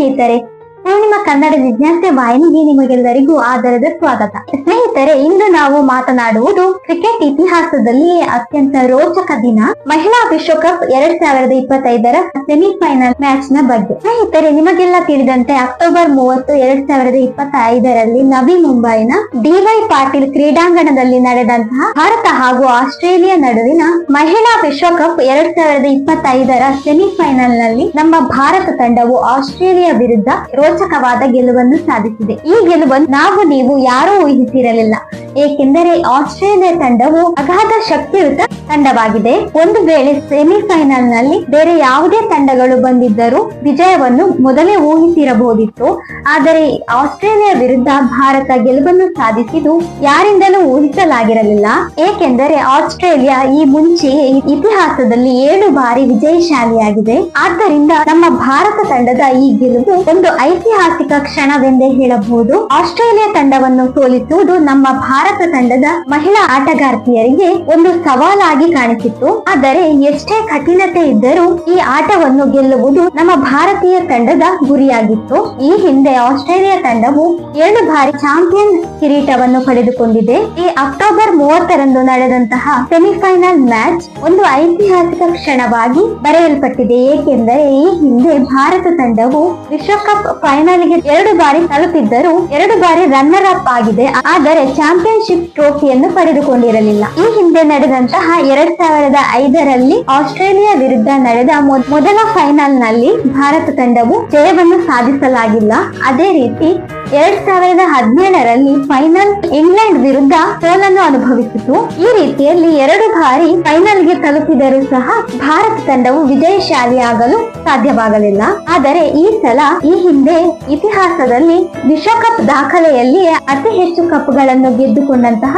ಸ್ನೇಹಿತರೆ ಪೂರ್ಣಿಮಾ ಕನ್ನಡ ಜಿಜ್ಞಾಸೆ ವಾಹಿನಿಗೆ ನಿಮಗೆಲ್ಲರಿಗೂ ಆದರದ ಸ್ವಾಗತ. ಸ್ನೇಹಿತರೆ, ಇಂದು ನಾವು ಮಾತನಾಡುವುದು ಕ್ರಿಕೆಟ್ ಇತಿಹಾಸದಲ್ಲಿ ಅತ್ಯಂತ ರೋಚಕ ದಿನ. ಮಹಿಳಾ ವಿಶ್ವಕಪ್ ಎರಡ್ ಸಾವಿರದ ಇಪ್ಪತ್ತೈದರ ಸೆಮಿಫೈನಲ್ ಮ್ಯಾಚ್ನ ಬಗ್ಗೆ. ಸ್ನೇಹಿತರೆ, ನಿಮಗೆಲ್ಲ ತಿಳಿದಂತೆ ಅಕ್ಟೋಬರ್ ಮೂವತ್ತು ಎರಡ್ ಸಾವಿರದ ಇಪ್ಪತ್ತ ಐದರಲ್ಲಿ ನವಿ ಮುಂಬೈನ ಡಿವೈ ಪಾಟೀಲ್ ಕ್ರೀಡಾಂಗಣದಲ್ಲಿ ನಡೆದಂತಹ ಭಾರತ ಹಾಗೂ ಆಸ್ಟ್ರೇಲಿಯಾ ನಡುವಿನ ಮಹಿಳಾ ವಿಶ್ವಕಪ್ ಎರಡ್ ಸಾವಿರದ ಇಪ್ಪತ್ತೈದರ ಸೆಮಿಫೈನಲ್ನಲ್ಲಿ ನಮ್ಮ ಭಾರತ ತಂಡವು ಆಸ್ಟ್ರೇಲಿಯಾ ವಿರುದ್ಧ ರೋಚಕವಾದ ಗೆಲುವನ್ನು ಸಾಧಿಸಿದೆ. ಈ ಗೆಲುವನ್ನು ನಾವು ನೀವು ಯಾರೂ ಊಹಿಸಿರಲಿಲ್ಲ. ಏಕೆಂದರೆ ಆಸ್ಟ್ರೇಲಿಯಾ ತಂಡವು ಅಗಾಧ ಶಕ್ತಿಯುತ ತಂಡವಾಗಿದೆ. ಒಂದು ವೇಳೆ ಸೆಮಿಫೈನಲ್ನಲ್ಲಿ ಬೇರೆ ಯಾವುದೇ ತಂಡಗಳು ಬಂದಿದ್ದರೂ ವಿಜಯವನ್ನು ಮೊದಲೇ ಊಹಿಸಿರಬಹುದಿತ್ತು. ಆದರೆ ಆಸ್ಟ್ರೇಲಿಯಾ ವಿರುದ್ಧ ಭಾರತ ಗೆಲುವನ್ನು ಸಾಧಿಸಿದ್ದು ಯಾರಿಂದಲೂ ಊಹಿಸಲಾಗಿರಲಿಲ್ಲ. ಏಕೆಂದರೆ ಆಸ್ಟ್ರೇಲಿಯಾ ಈ ಮುಂಚೆ ಇತಿಹಾಸದಲ್ಲಿ ಏಳು ಬಾರಿ ವಿಜಯಶಾಲಿಯಾಗಿದೆ. ಆದ್ದರಿಂದ ನಮ್ಮ ಭಾರತ ತಂಡದ ಈ ಗೆಲುವು ಒಂದು ಐತಿಹಾಸಿಕ ಕ್ಷಣವೆಂದೇ ಹೇಳಬಹುದು. ಆಸ್ಟ್ರೇಲಿಯಾ ತಂಡವನ್ನು ಸೋಲಿಸುವುದು ನಮ್ಮ ಭಾರತ ತಂಡದ ಮಹಿಳಾ ಆಟಗಾರ್ತಿಯರಿಗೆ ಒಂದು ಸವಾಲಾಗಿ ಕಾಣಿಸಿತ್ತು. ಆದರೆ ಎಷ್ಟೇ ಕಠಿಣತೆ ಇದ್ದರೂ ಈ ಆಟವನ್ನು ಗೆಲ್ಲುವುದು ನಮ್ಮ ಭಾರತೀಯ ತಂಡದ ಗುರಿಯಾಗಿತ್ತು. ಈ ಹಿಂದೆ ಆಸ್ಟ್ರೇಲಿಯಾ ತಂಡವು ಏಳು ಬಾರಿ ಚಾಂಪಿಯನ್ ಕಿರೀಟವನ್ನು ಪಡೆದುಕೊಂಡಿದೆ. ಈ ಅಕ್ಟೋಬರ್ ಮೂವತ್ತರಂದು ನಡೆದಂತಹ ಸೆಮಿಫೈನಲ್ ಮ್ಯಾಚ್ ಒಂದು ಐತಿಹಾಸಿಕ ಕ್ಷಣವಾಗಿ ಬರೆಯಲ್ಪಟ್ಟಿದೆ. ಏಕೆಂದರೆ ಈ ಹಿಂದೆ ಭಾರತ ತಂಡವು ವಿಶ್ವಕಪ್ ಫೈನಲ್ಗೆ ಎರಡು ಬಾರಿ ತಲುಪಿದ್ದರೂ ಎರಡು ಬಾರಿ ರನ್ನರ್ ಅಪ್ ಆಗಿದೆ. ಆದರೆ ಚಾಂಪಿಯನ್ಶಿಪ್ ಟ್ರೋಫಿಯನ್ನು ಪಡೆದುಕೊಂಡಿರಲಿಲ್ಲ. ಈ ಹಿಂದೆ ನಡೆದಂತಹ ಎರಡ್ ಸಾವಿರದ ಐದರಲ್ಲಿ ಆಸ್ಟ್ರೇಲಿಯಾ ವಿರುದ್ಧ ನಡೆದ ಮೊದ್- ಮೊದಲ ಫೈನಲ್ನಲ್ಲಿ ಭಾರತ ತಂಡವು ಜಯವನ್ನು ಸಾಧಿಸಲಾಗಿಲ್ಲ. ಅದೇ ರೀತಿ ಎರಡ್ ಸಾವಿರದ ಹದಿನೇಳರಲ್ಲಿ ಫೈನಲ್ ಇಂಗ್ಲೆಂಡ್ ವಿರುದ್ಧ ಸೋಲನ್ನು ಅನುಭವಿಸಿತು. ಈ ರೀತಿಯಲ್ಲಿ ಎರಡು ಬಾರಿ ಫೈನಲ್ಗೆ ತಲುಪಿದರೂ ಸಹ ಭಾರತ ತಂಡವು ವಿಜಯಶಾಲಿಯಾಗಲು ಸಾಧ್ಯವಾಗಲಿಲ್ಲ. ಆದರೆ ಈ ಸಲ ಈ ಹಿಂದೆ ಇತಿಹಾಸದಲ್ಲಿ ವಿಶ್ವಕಪ್ ದಾಖಲೆಯಲ್ಲಿ ಅತಿ ಹೆಚ್ಚು ಕಪ್ಗಳನ್ನು ಗೆದ್ದುಕೊಂಡಂತಹ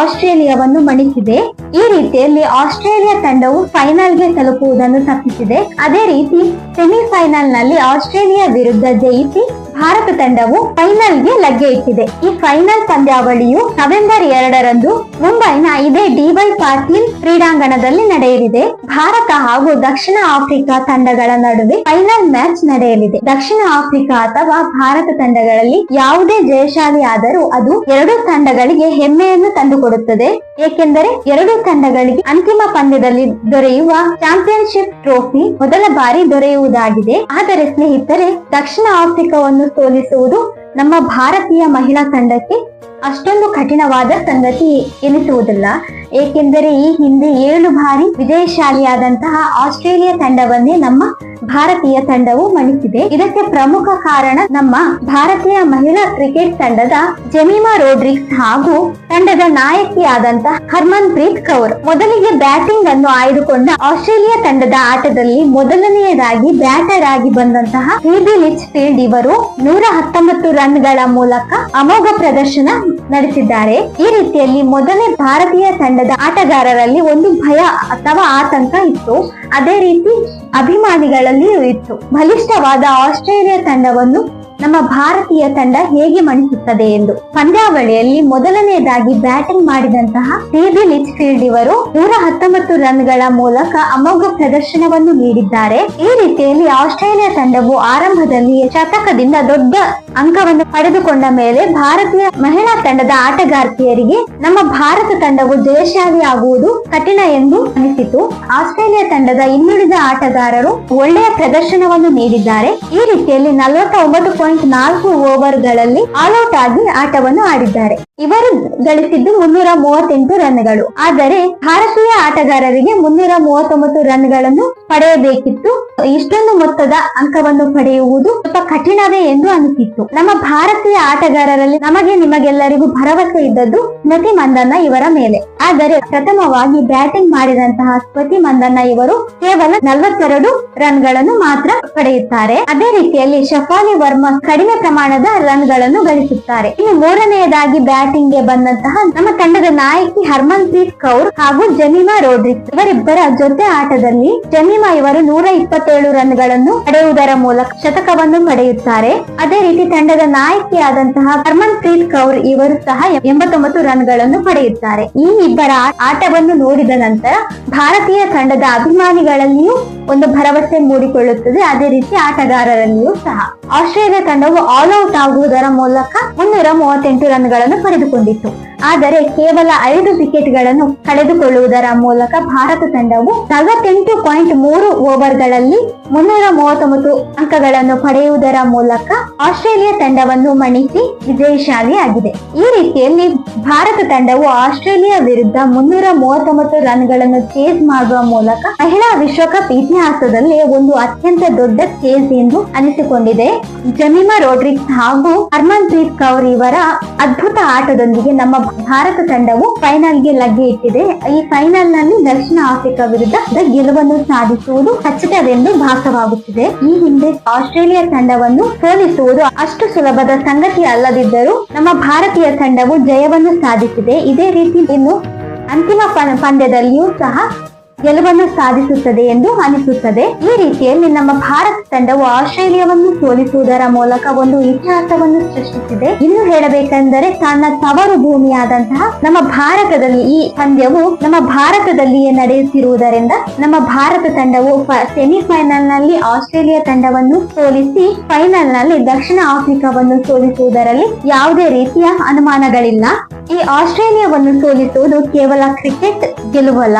ಆಸ್ಟ್ರೇಲಿಯಾವನ್ನು ಮಣಿಸಿದೆ. ಈ ರೀತಿಯಲ್ಲಿ ಆಸ್ಟ್ರೇಲಿಯಾ ತಂಡವು ಫೈನಲ್ಗೆ ತಲುಪುವುದನ್ನು ತಪ್ಪಿಸಿದೆ. ಅದೇ ರೀತಿ ಸೆಮಿಫೈನಲ್ನಲ್ಲಿ ಆಸ್ಟ್ರೇಲಿಯಾ ವಿರುದ್ಧ ಜಯಿಸಿ ಭಾರತ ತಂಡವು ಫೈನಲ್ಗೆ ಲಗ್ಗೆ ಇಟ್ಟಿದೆ. ಈ ಫೈನಲ್ ಪಂದ್ಯಾವಳಿಯು ನವೆಂಬರ್ ಎರಡರಂದು ಮುಂಬೈನ ಇದೇ ಡಿವೈ ಪಾಟೀಲ್ ಕ್ರೀಡಾಂಗಣದಲ್ಲಿ ನಡೆಯಲಿದೆ. ಭಾರತ ಹಾಗೂ ದಕ್ಷಿಣ ಆಫ್ರಿಕಾ ತಂಡಗಳ ನಡುವೆ ಫೈನಲ್ ಮ್ಯಾಚ್ ನಡೆಯಲಿದೆ. ದಕ್ಷಿಣ ಆಫ್ರಿಕಾ ಅಥವಾ ಭಾರತ ತಂಡಗಳಲ್ಲಿ ಯಾವುದೇ ಜಯಶಾಲಿ ಆದರೂ ಅದು ಎರಡೂ ತಂಡಗಳಿಗೆ ಹೆಮ್ಮೆಯನ್ನು ತಂದುಕೊಡುತ್ತದೆ. ಏಕೆಂದರೆ ಎರಡೂ ತಂಡಗಳಿಗೆ ಅಂತಿಮ ಪಂದ್ಯದಲ್ಲಿ ದೊರೆಯುವ ಚಾಂಪಿಯನ್ಶಿಪ್ ಟ್ರೋಫಿ ಮೊದಲ ಬಾರಿ ದೊರೆಯುವುದಾಗಿದೆ. ಆದರೆ ಸ್ನೇಹಿತರೆ, ದಕ್ಷಿಣ ಆಫ್ರಿಕಾವನ್ನು ಸೋಲಿಸುವುದು ನಮ್ಮ ಭಾರತೀಯ ಮಹಿಳಾ ತಂಡಕ್ಕೆ ಅಷ್ಟೊಂದು ಕಠಿಣವಾದ ಸಂಗತಿ ಎನಿಸುವುದಿಲ್ಲ. ಏಕೆಂದರೆ ಈ ಹಿಂದೆ ಏಳು ಬಾರಿ ವಿಜಯಶಾಲಿಯಾದಂತಹ ಆಸ್ಟ್ರೇಲಿಯಾ ತಂಡವನ್ನೇ ನಮ್ಮ ಭಾರತೀಯ ತಂಡವು ಮಣಿಸಿದೆ. ಇದಕ್ಕೆ ಪ್ರಮುಖ ಕಾರಣ ನಮ್ಮ ಭಾರತೀಯ ಮಹಿಳಾ ಕ್ರಿಕೆಟ್ ತಂಡದ ಜಮೀಮಾ ರೋಡ್ರಿಕ್ಸ್ ಹಾಗೂ ತಂಡದ ನಾಯಕಿಯಾದಂತಹ ಹರ್ಮನ್ ಪ್ರೀತ್ ಕೌರ್. ಮೊದಲಿಗೆ ಬ್ಯಾಟಿಂಗ್ ಅನ್ನು ಆಯ್ದುಕೊಂಡ ಆಸ್ಟ್ರೇಲಿಯಾ ತಂಡದ ಆಟದಲ್ಲಿ ಮೊದಲನೆಯದಾಗಿ ಬ್ಯಾಟರ್ ಆಗಿ ಬಂದಂತಹ ಲಿಚ್ ಫೀಲ್ಡ್ ಇವರು ನೂರ ಹತ್ತೊಂಬತ್ತು ರನ್ಗಳ ಮೂಲಕ ಅಮೋಘ ಪ್ರದರ್ಶನ ನಡೆಸಿದ್ದಾರೆ. ಈ ರೀತಿಯಲ್ಲಿ ಮೊದಲೇ ಭಾರತೀಯ ತಂಡದ ಆಟಗಾರರಲ್ಲಿ ಒಂದು ಭಯ ಅಥವಾ ಆತಂಕ ಇತ್ತು. ಅದೇ ರೀತಿ ಅಭಿಮಾನಿಗಳಲ್ಲಿಯೂ ಇತ್ತು. ಬಲಿಷ್ಠವಾದ ಆಸ್ಟ್ರೇಲಿಯಾ ತಂಡವನ್ನು ನಮ್ಮ ಭಾರತೀಯ ತಂಡ ಹೇಗೆ ಮಣಿಸುತ್ತದೆ ಎಂದು. ಪಂದ್ಯಾವಳಿಯಲ್ಲಿ ಮೊದಲನೆಯದಾಗಿ ಬ್ಯಾಟಿಂಗ್ ಮಾಡಿದಂತಹ ಸಿಬಿ ಲಿಚ್ ಫೀಲ್ಡ್ ಇವರು ನೂರ ಹತ್ತೊಂಬತ್ತು ರನ್ಗಳ ಮೂಲಕ ಅಮೋಘ ಪ್ರದರ್ಶನವನ್ನು ನೀಡಿದ್ದಾರೆ. ಈ ರೀತಿಯಲ್ಲಿ ಆಸ್ಟ್ರೇಲಿಯಾ ತಂಡವು ಆರಂಭದಲ್ಲಿ ಶತಕದಿಂದ ದೊಡ್ಡ ಅಂಕವನ್ನು ಪಡೆದುಕೊಂಡ ಮೇಲೆ ಭಾರತೀಯ ಮಹಿಳಾ ತಂಡದ ಆಟಗಾರ್ತಿಯರಿಗೆ ನಮ್ಮ ಭಾರತ ತಂಡವು ಜಯಶಾಲಿ ಆಗುವುದು ಕಠಿಣ ಎಂದು ಅನಿಸಿತು. ಆಸ್ಟ್ರೇಲಿಯಾ ತಂಡದ ಇನ್ನುಳಿದ ಆಟಗಾರರು ಒಳ್ಳೆಯ ಪ್ರದರ್ಶನವನ್ನು ನೀಡಿದ್ದಾರೆ. ಈ ರೀತಿಯಲ್ಲಿ ನಲವತ್ತ ಒಂಬತ್ತು ಪಾಯಿಂಟ್ ನಾಲ್ಕು ಓವರ್ಗಳಲ್ಲಿ ಆಲ್ಔಟ್ ಆಗಿ ಆಟವನ್ನು ಆಡಿದ್ದಾರೆ. ಇವರು ಗಳಿಸಿದ್ದು ಮುನ್ನೂರ ಮೂವತ್ತೆಂಟು ರನ್ಗಳು. ಆದರೆ ಭಾರತೀಯ ಆಟಗಾರರಿಗೆ ಮುನ್ನೂರ ಮೂವತ್ತೊಂಬತ್ತು ರನ್ಗಳನ್ನು ಪಡೆಯಬೇಕಿತ್ತು. ಇಷ್ಟೊಂದು ಮೊತ್ತದ ಅಂಕವನ್ನು ಪಡೆಯುವುದು ಸ್ವಲ್ಪ ಕಠಿಣವೇ ಎಂದು ಅನಿಸಿತ್ತು. ನಮ್ಮ ಭಾರತೀಯ ಆಟಗಾರರಲ್ಲಿ ನಮಗೆ ನಿಮಗೆಲ್ಲರಿಗೂ ಭರವಸೆ ಇದ್ದದ್ದು ಸ್ಮೃತಿ ಮಂದನ್ನ ಇವರ ಮೇಲೆ. ಆದರೆ ಪ್ರಥಮವಾಗಿ ಬ್ಯಾಟಿಂಗ್ ಮಾಡಿದಂತಹ ಸ್ಮೃತಿ ಮಂದನ್ನ ಇವರು ಕೇವಲ ನಲವತ್ತೆರಡು ರನ್ಗಳನ್ನು ಮಾತ್ರ ಪಡೆಯುತ್ತಾರೆ. ಅದೇ ರೀತಿಯಲ್ಲಿ ಶಫಾಲಿ ವರ್ಮಾ ಕಡಿಮೆ ಪ್ರಮಾಣದ ರನ್ಗಳನ್ನು ಗಳಿಸುತ್ತಾರೆ. ಇನ್ನು ಮೂರನೆಯದಾಗಿ ಬ್ಯಾಟಿಂಗ್ಗೆ ಬಂದಂತಹ ನಮ್ಮ ತಂಡದ ನಾಯಕಿ ಹರ್ಮನ್ ಪ್ರೀತ್ ಕೌರ್ ಹಾಗೂ ಜಮೀಮಾ ರೋಡ್ರಿಕ್ಸ್ ಇವರಿಬ್ಬರ ಜೊತೆ ಆಟದಲ್ಲಿ ಜಮೀಮಾ ಇವರು ನೂರ ಇಪ್ಪತ್ತೇಳು ರನ್ಗಳನ್ನು ಪಡೆಯುವುದರ ಮೂಲಕ ಶತಕವನ್ನು ಪಡೆಯುತ್ತಾರೆ ಅದೇ ರೀತಿ ತಂಡದ ನಾಯಕಿಯಾದಂತಹ ಹರ್ಮನ್ ಪ್ರೀತ್ ಕೌರ್ ಇವರು ಸಹ ಎಂಬತ್ತೊಂಬತ್ತು ರನ್ಗಳನ್ನು ಪಡೆಯುತ್ತಾರೆ. ಈ ಇಬ್ಬರ ಆಟವನ್ನು ನೋಡಿದ ನಂತರ ಭಾರತೀಯ ತಂಡದ ಅಭಿಮಾನಿಗಳಲ್ಲಿಯೂ ಒಂದು ಭರವಸೆ ಮೂಡಿಕೊಳ್ಳುತ್ತದೆ. ಅದೇ ರೀತಿ ಆಟಗಾರರಲ್ಲಿಯೂ ಸಹ. ಆಸ್ಟ್ರೇಲಿಯಾ ತಂಡವು ಆಲ್ ಔಟ್ ಆಗುವುದರ ಮೂಲಕ ಮುನ್ನೂರ ಮೂವತ್ತೆಂಟು ರನ್ಗಳನ್ನು ಪಡೆದುಕೊಂಡಿತ್ತು. ಆದರೆ ಕೇವಲ ಐದು ವಿಕೆಟ್ಗಳನ್ನು ಕಳೆದುಕೊಳ್ಳುವುದರ ಮೂಲಕ ಭಾರತ ತಂಡವು ನಲವತ್ತೆಂಟು ಪಾಯಿಂಟ್ ಮೂರು ಓವರ್ಗಳಲ್ಲಿ ಮುನ್ನೂರ ಮೂವತ್ತೊಂಬತ್ತು ಅಂಕಗಳನ್ನು ಪಡೆಯುವುದರ ಮೂಲಕ ಆಸ್ಟ್ರೇಲಿಯಾ ತಂಡವನ್ನು ಮಣಿಸಿ ವಿಜಯಶಾಲಿಯಾಗಿದೆ. ಈ ರೀತಿಯಲ್ಲಿ ಭಾರತ ತಂಡವು ಆಸ್ಟ್ರೇಲಿಯಾ ವಿರುದ್ಧ ಮುನ್ನೂರ ಮೂವತ್ತೊಂಬತ್ತು ರನ್ಗಳನ್ನು ಚೇಸ್ ಮಾಡುವ ಮೂಲಕ ಮಹಿಳಾ ವಿಶ್ವಕಪ್ ಇತಿಹಾಸದಲ್ಲಿ ಒಂದು ಅತ್ಯಂತ ದೊಡ್ಡ ಚೇಸ್ ಎಂದು ಅನಿಸಿಕೊಂಡಿದೆ. ಜಮಿಮಾ ರೋಡ್ರಿಕ್ಸ್ ಹಾಗೂ ಹರ್ಮನ್ ಪ್ರೀತ್ ಕೌರ್ ಇವರ ಅದ್ಭುತ ಆಟದೊಂದಿಗೆ ನಮ್ಮ ಭಾರತ ತಂಡವು ಫೈನಲ್ಗೆ ಲಗ್ಗೆ ಇಟ್ಟಿದೆ. ಈ ಫೈನಲ್ನಲ್ಲಿ ದಕ್ಷಿಣ ಆಫ್ರಿಕಾ ವಿರುದ್ಧ ಗೆಲುವನ್ನು ಸಾಧಿಸುವುದು ಖಚಿತವೆಂದು ಭಾಸವಾಗುತ್ತಿದೆ. ಈ ಹಿಂದೆ ಆಸ್ಟ್ರೇಲಿಯಾ ತಂಡವನ್ನು ಸೋಲಿಸುವುದು ಅಷ್ಟು ಸುಲಭದ ಸಂಗತಿ ಅಲ್ಲದಿದ್ದರೂ ನಮ್ಮ ಭಾರತೀಯ ತಂಡವು ಜಯವನ್ನು ಸಾಧಿಸಿದೆ. ಇದೇ ರೀತಿ ಇನ್ನು ಅಂತಿಮ ಪಂದ್ಯದಲ್ಲಿಯೂ ಸಹ ಗೆಲುವನ್ನು ಸಾಧಿಸುತ್ತದೆ ಎಂದು ಅನಿಸುತ್ತದೆ. ಈ ರೀತಿಯಲ್ಲಿ ನಮ್ಮ ಭಾರತ ತಂಡವು ಆಸ್ಟ್ರೇಲಿಯಾವನ್ನು ಸೋಲಿಸುವುದರ ಮೂಲಕ ಒಂದು ಇತಿಹಾಸವನ್ನು ಸೃಷ್ಟಿಸಿದೆ. ಇನ್ನು ಹೇಳಬೇಕೆಂದರೆ ತನ್ನ ತವರು ಭೂಮಿಯಾದಂತಹ ನಮ್ಮ ಭಾರತದಲ್ಲಿ ಈ ಪಂದ್ಯವು ನಮ್ಮ ಭಾರತದಲ್ಲಿಯೇ ನಡೆಯುತ್ತಿರುವುದರಿಂದ ನಮ್ಮ ಭಾರತ ತಂಡವು ಸೆಮಿಫೈನಲ್ನಲ್ಲಿ ಆಸ್ಟ್ರೇಲಿಯಾ ತಂಡವನ್ನು ಸೋಲಿಸಿ ಫೈನಲ್ನಲ್ಲಿ ದಕ್ಷಿಣ ಆಫ್ರಿಕಾವನ್ನು ಸೋಲಿಸುವುದರಲ್ಲಿ ಯಾವುದೇ ರೀತಿಯ ಅನುಮಾನಗಳಿಲ್ಲ. ಈ ಆಸ್ಟ್ರೇಲಿಯಾವನ್ನು ಸೋಲಿಸುವುದು ಕೇವಲ ಕ್ರಿಕೆಟ್ ಗೆಲುವಲ್ಲ.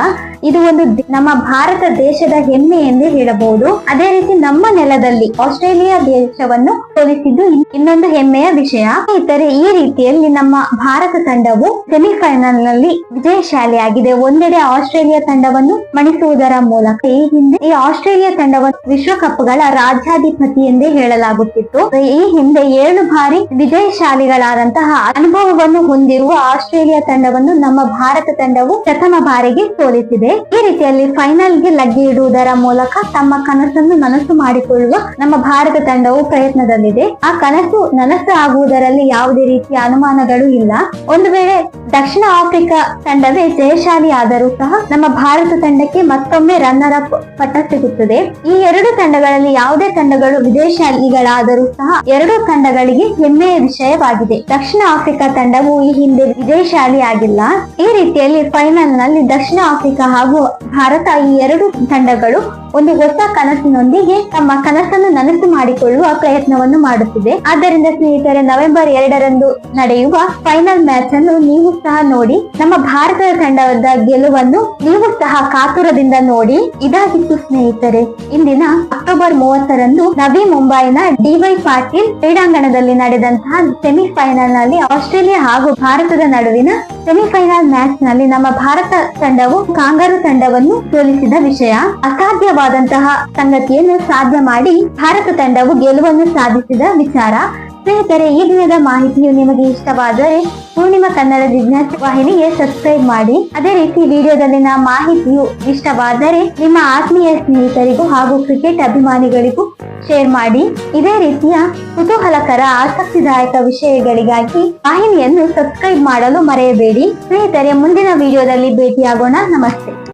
ಇದು ಒಂದು ನಮ್ಮ ಭಾರತ ದೇಶದ ಹೆಮ್ಮೆ ಎಂದೇ ಹೇಳಬಹುದು. ಅದೇ ರೀತಿ ನಮ್ಮ ನೆಲದಲ್ಲಿ ಆಸ್ಟ್ರೇಲಿಯಾ ದೇಶವನ್ನು ಸೋಲಿಸಿದ್ದು ಇನ್ನೊಂದು ಹೆಮ್ಮೆಯ ವಿಷಯ. ಇತರೆ ಈ ರೀತಿಯಲ್ಲಿ ನಮ್ಮ ಭಾರತ ತಂಡವು ಸೆಮಿಫೈನಲ್ನಲ್ಲಿ ವಿಜಯಶಾಲಿಯಾಗಿದೆ. ಒಂದೆಡೆ ಆಸ್ಟ್ರೇಲಿಯಾ ತಂಡವನ್ನು ಮಣಿಸುವುದರ ಮೂಲಕ. ಈ ಹಿಂದೆ ಈ ಆಸ್ಟ್ರೇಲಿಯಾ ತಂಡವನ್ನು ವಿಶ್ವಕಪ್ಗಳ ರಾಜ್ಯಾಧಿಪತಿ ಎಂದೇ ಹೇಳಲಾಗುತ್ತಿತ್ತು. ಈ ಹಿಂದೆ ಏಳು ಬಾರಿ ವಿಜಯಶಾಲಿಗಳಾದಂತಹ ಅನುಭವವನ್ನು ಹೊಂದಿರುವ ಆಸ್ಟ್ರೇಲಿಯಾ ತಂಡವನ್ನು ನಮ್ಮ ಭಾರತ ತಂಡವು ಪ್ರಥಮ ಬಾರಿಗೆ ಸೋಲಿಸಿದೆ. ಈ ರೀತಿಯಲ್ಲಿ ಫೈನಲ್ಗೆ ಲಗ್ಗೆ ಇಡುವುದರ ಮೂಲಕ ತಮ್ಮ ಕನಸನ್ನು ನನಸು ಮಾಡಿಕೊಳ್ಳುವ ನಮ್ಮ ಭಾರತ ತಂಡವು ಪ್ರಯತ್ನದಲ್ಲಿದೆ. ಆ ಕನಸು ನನಸು ಆಗುವುದರಲ್ಲಿ ಯಾವುದೇ ರೀತಿಯ ಅನುಮಾನಗಳು ಇಲ್ಲ. ಒಂದು ವೇಳೆ ದಕ್ಷಿಣ ಆಫ್ರಿಕಾ ತಂಡವೇ ಜಯಶಾಲಿ ಆದರೂ ಸಹ ನಮ್ಮ ಭಾರತ ತಂಡಕ್ಕೆ ಮತ್ತೊಮ್ಮೆ ರನ್ನರ್ ಅಪ್ ಪಟ್ಟ ಸಿಗುತ್ತದೆ. ಈ ಎರಡು ತಂಡಗಳಲ್ಲಿ ಯಾವುದೇ ತಂಡಗಳು ವಿದೇಶಾಲಿಗಳಾದರೂ ಸಹ ಎರಡು ತಂಡಗಳಿಗೆ ಹೆಮ್ಮೆಯ ವಿಷಯವಾಗಿದೆ. ದಕ್ಷಿಣ ಆಫ್ರಿಕಾ ತಂಡವು ಈ ಹಿಂದೆ ವಿದೇಶಾಲಿ ಆಗಿಲ್ಲ ಈ ರೀತಿಯಲ್ಲಿ ಫೈನಲ್ನಲ್ಲಿ ದಕ್ಷಿಣ ಆಫ್ರಿಕಾ ಹಾಗೂ ಭಾರತ ಈ ಎರಡು ತಂಡಗಳು ಒಂದು ಹೊಸ ಕನಸಿನೊಂದಿಗೆ ತಮ್ಮ ಕನಸನ್ನು ನನಸು ಮಾಡಿಕೊಳ್ಳುವ ಪ್ರಯತ್ನವನ್ನು ಮಾಡುತ್ತಿದೆ. ಆದ್ದರಿಂದ ಸ್ನೇಹಿತರೆ, ನವೆಂಬರ್ ಎರಡರಂದು ನಡೆಯುವ ಫೈನಲ್ ಮ್ಯಾಚ್ ಅನ್ನು ನೀವು ಸಹ ನೋಡಿ, ನಮ್ಮ ಭಾರತದ ತಂಡದ ಗೆಲುವನ್ನು ನೀವು ಸಹ ಕಾತುರದಿಂದ ನೋಡಿ. ಇದಾಗಿತ್ತು ಸ್ನೇಹಿತರೆ, ಇಂದಿನ ಅಕ್ಟೋಬರ್ ಮೂವತ್ತರಂದು ನವಿ ಮುಂಬೈನ ಡಿವೈ ಪಾಟೀಲ್ ಕ್ರೀಡಾಂಗಣದಲ್ಲಿ ನಡೆದಂತಹ ಸೆಮಿಫೈನಲ್ನಲ್ಲಿ ಆಸ್ಟ್ರೇಲಿಯಾ ಹಾಗೂ ಭಾರತದ ನಡುವಿನ ಸೆಮಿಫೈನಲ್ ಮ್ಯಾಚ್ನಲ್ಲಿ ನಮ್ಮ ಭಾರತ ತಂಡವು ಕಾಂಗಾರು ತಂಡವನ್ನು ಸೋಲಿಸಿದ ವಿಷಯ ಅಸಾಧ್ಯವಾದಂತಹ ಸಂಗತಿಯನ್ನು ಸಾಧ್ಯ ಮಾಡಿ ಭಾರತ ತಂಡವು ಗೆಲುವನ್ನು ಸಾಧಿಸಿದ ವಿಚಾರ. ಸ್ನೇಹಿತರೆ, ಈ ದಿನದ ಮಾಹಿತಿಯು ನಿಮಗೆ ಇಷ್ಟವಾದರೆ ಪೂರ್ಣಿಮಾ ಕನ್ನಡ ಬಿಸ್ನೆಸ್ ವಾಹಿನಿಗೆ ಸಬ್ಸ್ಕ್ರೈಬ್ ಮಾಡಿ. ಅದೇ ರೀತಿ ವಿಡಿಯೋದಲ್ಲಿನ ಮಾಹಿತಿಯು ಇಷ್ಟವಾದರೆ ನಿಮ್ಮ ಆತ್ಮೀಯ ಸ್ನೇಹಿತರಿಗೂ ಹಾಗೂ ಕ್ರಿಕೆಟ್ ಅಭಿಮಾನಿಗಳಿಗೂ ಶೇರ್ ಮಾಡಿ. ಇದೇ ರೀತಿಯ ಕುತೂಹಲಕರ, ಆಸಕ್ತಿದಾಯಕ ವಿಷಯಗಳಿಗಾಗಿ ವಾಹಿನಿಯನ್ನು ಸಬ್ಸ್ಕ್ರೈಬ್ ಮಾಡಲು ಮರೆಯಬೇಡಿ. ಸ್ನೇಹಿತರೆ, ಮುಂದಿನ ವಿಡಿಯೋದಲ್ಲಿ ಭೇಟಿಯಾಗೋಣ. ನಮಸ್ತೆ.